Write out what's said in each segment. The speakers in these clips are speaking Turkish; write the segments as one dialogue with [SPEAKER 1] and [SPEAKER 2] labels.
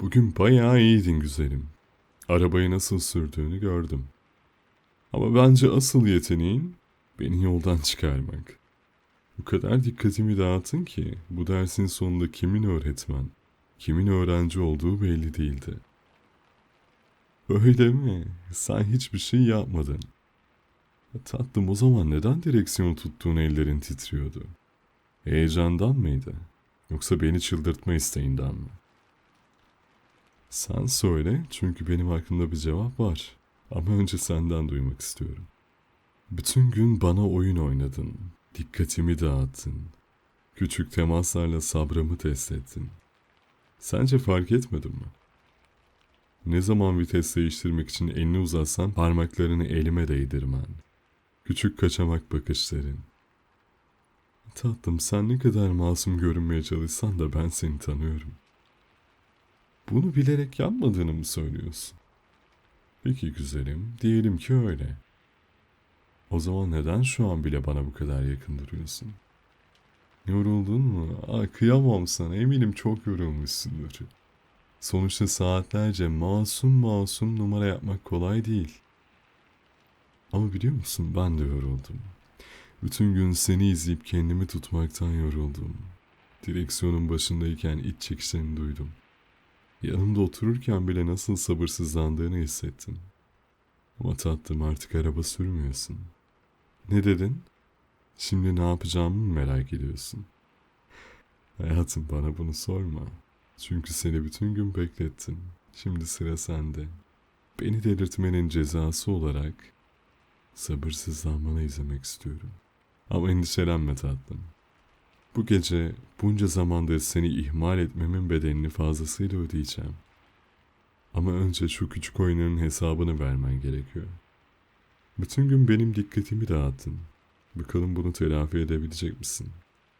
[SPEAKER 1] Bugün bayağı iyiydin güzelim. Arabayı nasıl sürdüğünü gördüm. Ama bence asıl yeteneğin beni yoldan çıkarmak. Bu kadar dikkatimi dağıttın ki bu dersin sonunda kimin öğretmen, kimin öğrenci olduğu belli değildi. Öyle mi? Sen hiçbir şey yapmadın. Tatlım o zaman neden direksiyon tuttuğun ellerin titriyordu? Heyecandan mıydı? Yoksa beni çıldırtma isteğinden mi? Sen söyle çünkü benim aklımda bir cevap var. Ama önce senden duymak istiyorum. Bütün gün bana oyun oynadın. Dikkatimi dağıttın. Küçük temaslarla sabrımı test ettin. Sence fark etmedin mi? Ne zaman vites değiştirmek için elini uzatsan parmaklarını elime değdirmen. Küçük kaçamak bakışların. Tatlım sen ne kadar masum görünmeye çalışsan da ben seni tanıyorum. Bunu bilerek yapmadığını mı söylüyorsun? Peki güzelim, diyelim ki öyle. O zaman neden şu an bile bana bu kadar yakın duruyorsun? Yoruldun mu? Aa, kıyamam sana, eminim çok yorulmuşsundur. Sonuçta saatlerce masum masum numara yapmak kolay değil. Ama biliyor musun ben de yoruldum. Bütün gün seni izleyip kendimi tutmaktan yoruldum. Direksiyonun başındayken iç çekişlerini duydum. Yanımda otururken bile nasıl sabırsızlandığını hissettim. Ama tatlım artık araba sürmüyorsun. Ne dedin? Şimdi ne yapacağımı mı merak ediyorsun? Hayatım bana bunu sorma. Çünkü seni bütün gün beklettim. Şimdi sıra sende. Beni delirtmenin cezası olarak sabırsızlanmanı izlemek istiyorum. Ama endişelenme tatlım. Bu gece bunca zamandır seni ihmal etmemin bedelini fazlasıyla ödeyeceğim. Ama önce şu küçük oyunun hesabını vermen gerekiyor. Bütün gün benim dikkatimi dağıttın. Bakalım bunu telafi edebilecek misin?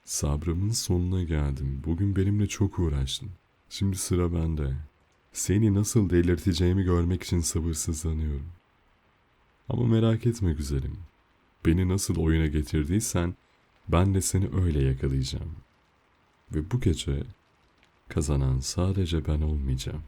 [SPEAKER 1] Sabrımın sonuna geldim. Bugün benimle çok uğraştın. Şimdi sıra bende. Seni nasıl delirteceğimi görmek için sabırsızlanıyorum. Ama merak etme güzelim. Beni nasıl oyuna getirdiysen ben de seni öyle yakalayacağım. Ve bu gece kazanan sadece ben olmayacağım.